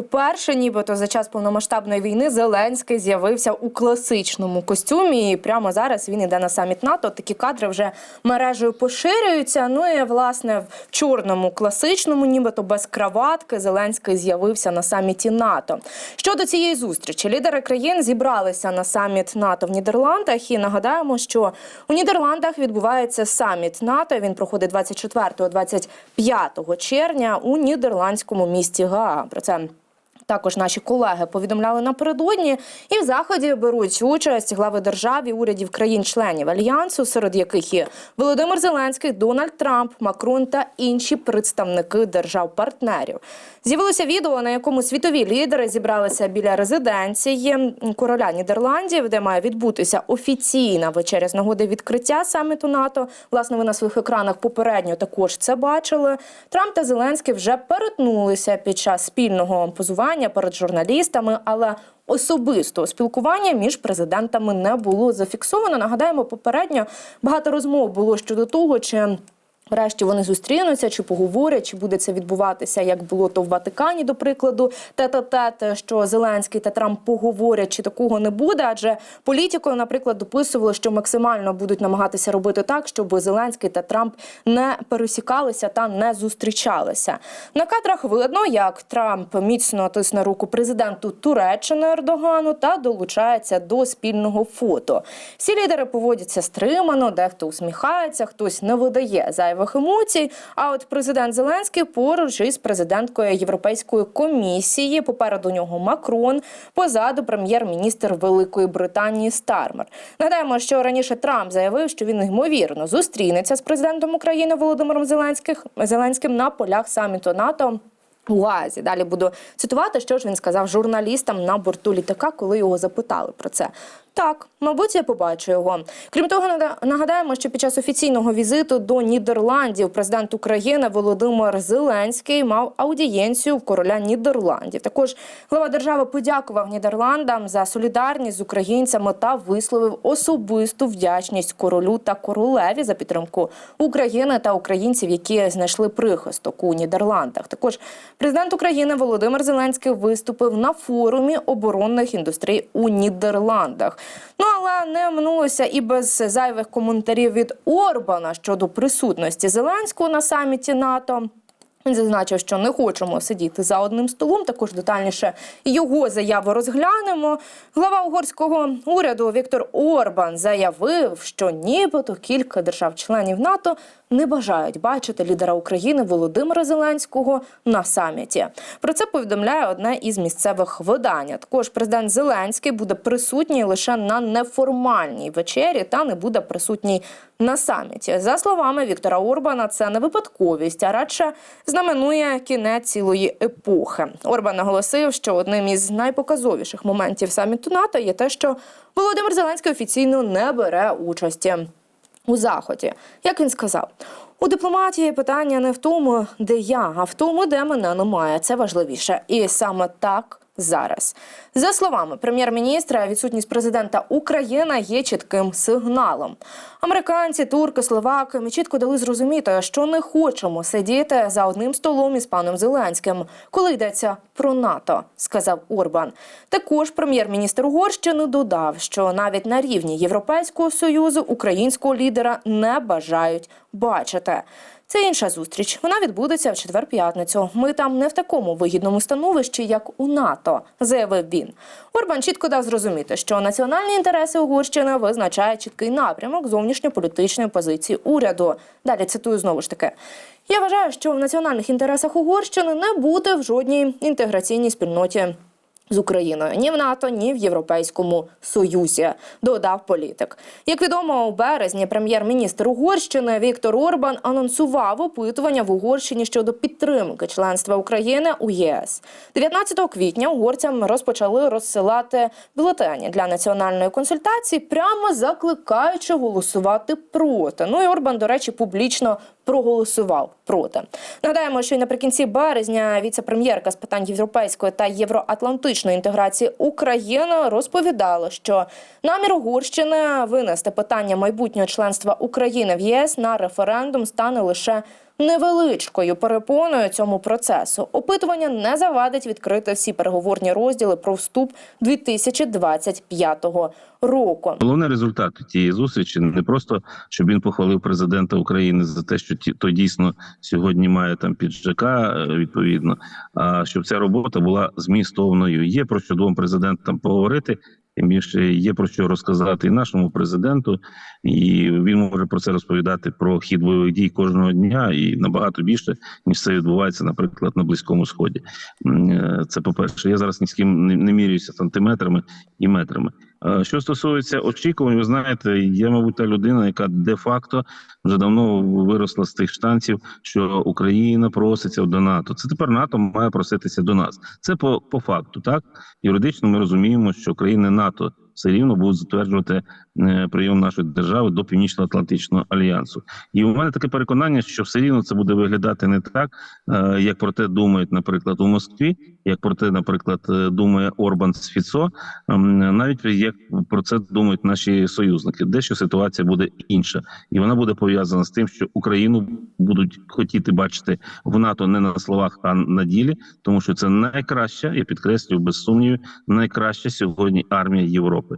Вперше, нібито за час повномасштабної війни, Зеленський з'явився у класичному костюмі. І прямо зараз він іде на саміт НАТО. Такі кадри вже мережею поширюються. Ну і власне в чорному класичному, нібито без краватки, Зеленський з'явився на саміті НАТО. Щодо цієї зустрічі, лідери країн зібралися на саміт НАТО в Нідерландах. І нагадаємо, що у Нідерландах відбувається саміт НАТО. Він проходить 24-25 червня у нідерландському місті Гаа. Про це також наші колеги повідомляли напередодні, і в заході беруть участь глави держав і урядів країн-членів альянсу, серед яких є Володимир Зеленський, Дональд Трамп, Макрон та інші представники держав-партнерів. З'явилося відео, на якому світові лідери зібралися біля резиденції короля Нідерландів, де має відбутися офіційна вечеря з нагоди відкриття саміту НАТО. Власне, ви на своїх екранах попередньо також це бачили. Трамп та Зеленський вже перетнулися під час спільного позування перед журналістами, але Особистого спілкування між президентами не було зафіксовано. Нагадаємо, попередньо багато розмов було щодо того, чи Врешті вони зустрінуться, чи поговорять, чи буде це відбуватися, як було то в Ватикані, до прикладу, тет-а-тет, що Зеленський та Трамп поговорять, чи такого не буде. Адже політикою, наприклад, дописували, що максимально будуть намагатися робити так, щоб Зеленський та Трамп не пересікалися та не зустрічалися. На кадрах видно, як Трамп міцно тисне руку президенту Туреччини Ердогану та долучається до спільного фото. Всі лідери поводяться стримано, дехто усміхається, хтось не видає зайвих емоцій. А от президент Зеленський поруч із президенткою Європейської комісії. Попереду нього Макрон, позаду прем'єр-міністр Великої Британії Стармер. Нагадаємо, що раніше Трамп заявив, що він ймовірно зустрінеться з президентом України Володимиром Зеленським Зеленським на полях саміту НАТО. У Азі далі буду цитувати, що ж він сказав журналістам на борту літака, коли його запитали про це. Так, мабуть, я побачу його. Крім того, нагадаємо, що під час офіційного візиту до Нідерландів президент України Володимир Зеленський мав аудієнцію в короля Нідерландів. Також глава держави подякував Нідерландам за солідарність з українцями та висловив особисту вдячність королю та королеві за підтримку України та українців, які знайшли прихисток у Нідерландах. Також президент України Володимир Зеленський виступив на форумі оборонних індустрій у Нідерландах. Ну але не минулося і без зайвих коментарів від Орбана щодо присутності Зеленського на саміті НАТО. Він зазначив, що не хочемо сидіти за одним столом. Також детальніше його заяву розглянемо. Глава угорського уряду Віктор Орбан заявив, що нібито кілька держав-членів НАТО не бажають бачити лідера України Володимира Зеленського на саміті. Про це повідомляє одне із місцевих видань. Також президент Зеленський буде присутній лише на неформальній вечері та не буде присутній на саміті. За словами Віктора Орбана, це не випадковість, а радше знаменує кінець цілої епохи. Орбан наголосив, що одним із найпоказовіших моментів саміту НАТО є те, що Володимир Зеленський офіційно не бере участі у заході. Як він сказав, у дипломатії питання не в тому, де я, а в тому, де мене немає. Це важливіше, і саме так. Зараз за словами прем'єр-міністра, відсутність президента України є чітким сигналом. Американці, турки, словаки ми чітко дали зрозуміти, що не хочемо сидіти за одним столом із паном Зеленським, коли йдеться про НАТО, сказав Орбан. Також прем'єр-міністр Угорщини додав, що навіть на рівні Європейського союзу українського лідера не бажають бачити. Це інша зустріч. Вона відбудеться в четвер-п'ятницю. Ми там не в такому вигідному становищі, як у НАТО, заявив він. Орбан чітко дав зрозуміти, що національні інтереси Угорщини визначають чіткий напрямок зовнішньополітичної позиції уряду. Далі цитую знову ж таки. Я вважаю, що в національних інтересах Угорщини не буде в жодній інтеграційній спільноті з Україною ні в НАТО, ні в Європейському Союзі, додав політик. Як відомо, у березні прем'єр-міністр Угорщини Віктор Орбан анонсував опитування в Угорщині щодо підтримки членства України у ЄС. 19 квітня угорцям розпочали розсилати бюлетені для національної консультації, прямо закликаючи голосувати проти. Ну і Орбан, до речі, публічно проголосував проти. Нагадаємо, що й наприкінці березня віце-прем'єрка з питань європейської та євроатлантичної інтеграції України розповідала, що намір Угорщини винести питання майбутнього членства України в ЄС на референдум стане лише невеличкою перепоною цьому процесу. Опитування не завадить відкрити всі переговорні розділи про вступ 2025 року. Головний результат тієї зустрічі не просто щоб він похвалив президента України за те, що ті той дійсно сьогодні має там піджака е, відповідно. А щоб ця робота була змістовною. Є про що двом президентам поговорити. Тим більше є про що розказати і нашому президенту, і він може про це розповідати про хід бойових дій кожного дня і набагато більше ніж це відбувається, наприклад, на близькому сході. Е, Це по перше. Я зараз ні з ким не, міряюся сантиметрами і метрами. Е, Що стосується очікувань, ви знаєте, я, мабуть, та людина, яка де-факто вже давно виросла з тих штанців, що Україна проситься до НАТО. Це тепер НАТО має проситися до нас. Це по, по факту, так юридично ми розуміємо, що країни НАТО все рівно будуть затверджувати е, прийом нашої держави до Північно-Атлантичного альянсу. І у мене таке переконання, що все рівно це буде виглядати не так, е, як про те думають, наприклад, у Москві, як про те, наприклад, е, думає Орбан з Фіцо, ем, навіть як про це думають наші союзники. Дещо ситуація буде інша, і вона буде пов'язана з тим, що Україну будуть хотіти бачити в НАТО не на словах, а на ділі, тому що це найкраща, я підкреслюю без сумнівів, найкраща сьогодні армія Європи.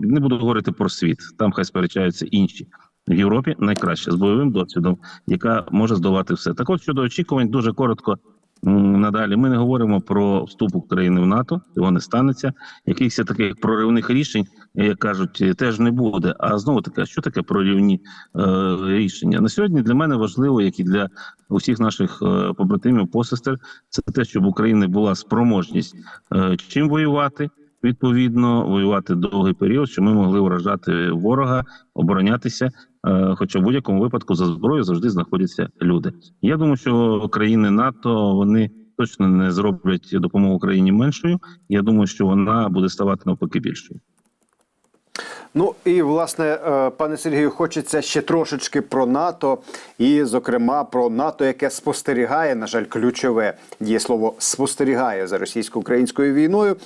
Не буду говорити про світ, там хай сперечаються інші. В Європі найкраще з бойовим досвідом, яка може здолати все. Так от щодо очікувань, дуже коротко надалі. Ми не говоримо про вступ України в НАТО, його не станеться. Якихось таких проривних рішень, як кажуть, теж не буде. А знову таки, що таке проривні е, рішення? На сьогодні для мене важливо, як і для усіх наших е, побратимів, посестер, це те, щоб в Україні була спроможність е, чим воювати. Відповідно, воювати довгий період, щоб ми могли вражати ворога, оборонятися. Е, Хоча в будь-якому випадку за зброю завжди знаходяться люди. Я думаю, що країни НАТО вони точно не зроблять допомогу Україні меншою. Я думаю, що вона буде ставати навпаки більшою. Ну і власне, е, пане Сергію, хочеться ще трошечки про НАТО, і, зокрема, про НАТО, яке спостерігає, на жаль, ключове дієслово спостерігає за російсько-українською війною.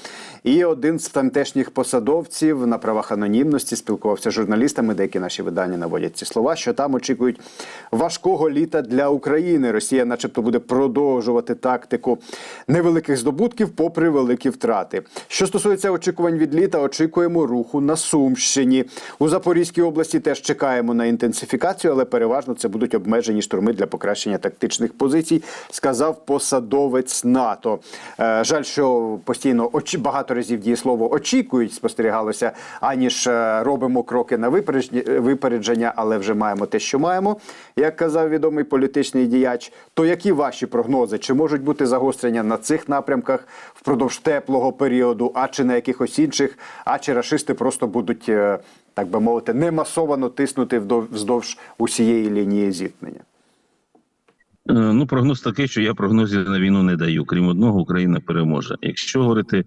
І один з тамтешніх посадовців на правах анонімності спілкувався з журналістами. Деякі наші видання наводять ці слова, що там очікують важкого літа для України. Росія, начебто, буде продовжувати тактику невеликих здобутків, попри великі втрати. Що стосується очікувань від літа, очікуємо руху на Сумщині. У Запорізькій області теж чекаємо на інтенсифікацію, але переважно це будуть обмежені штурми для покращення тактичних позицій, сказав посадовець НАТО. Е, жаль, що постійно багато разів дієслово очікують, спостерігалося, аніж е, робимо кроки на випередження, але вже маємо те, що маємо, як казав відомий політичний діяч. То які ваші прогнози? Чи можуть бути загострення на цих напрямках впродовж теплого періоду, а чи на якихось інших, а чи рашисти просто будуть, е, так би мовити, не масовано тиснути вздовж усієї лінії зіткнення? Е, Ну, прогноз такий, що я прогнозів на війну не даю. Крім одного, Україна переможе. Якщо говорити,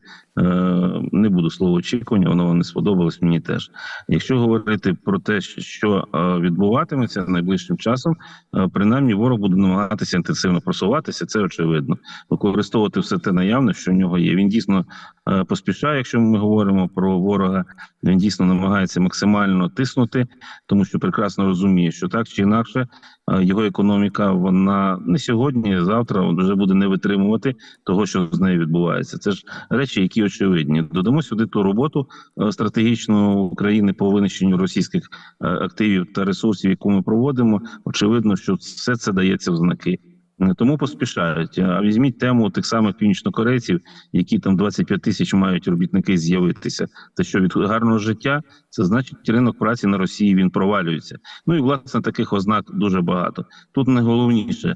не буду слово очікування, воно не сподобалось мені теж. Якщо говорити про те, що е, відбуватиметься найближчим часом, е, принаймні ворог буде намагатися інтенсивно просуватися. Це очевидно. Використовувати все те наявне, що в нього є. Він дійсно е, поспішає. Якщо ми говоримо про ворога, він дійсно намагається максимально тиснути, тому що прекрасно розуміє, що так чи інакше е, його економіка вона не сьогодні, завтра вже буде не витримувати того, що з нею відбувається. Це ж речі, які очевидні. Додамо сюди ту роботу е, стратегічну України по винищенню російських е, активів та ресурсів, яку ми проводимо. Очевидно, що все це дається в знаки. Тому поспішають. А візьміть тему тих самих північнокорейців, які там 25 тисяч мають робітники з'явитися. Це що від гарного життя? Це значить ринок праці на Росії він провалюється. Ну і власне таких ознак дуже багато. Тут найголовніше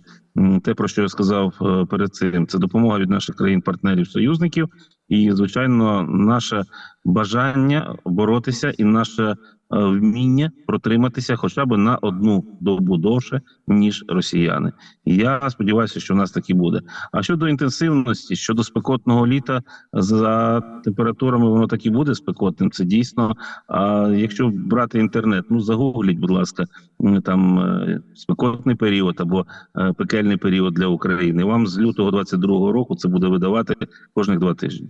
те, про що я сказав е, перед цим, це допомога від наших країн-партнерів союзників, і звичайно, наше бажання боротися і наше вміння протриматися хоча б на одну добу довше ніж росіяни. Я сподіваюся, що в нас так і буде. А щодо інтенсивності, щодо спекотного літа, за температурами воно так і буде спекотним. Це дійсно. А якщо брати інтернет, ну загугліть, будь ласка, там е, спекотний період або е, пекельний період для України. Вам з лютого 22-го року це буде видавати кожних два тижні.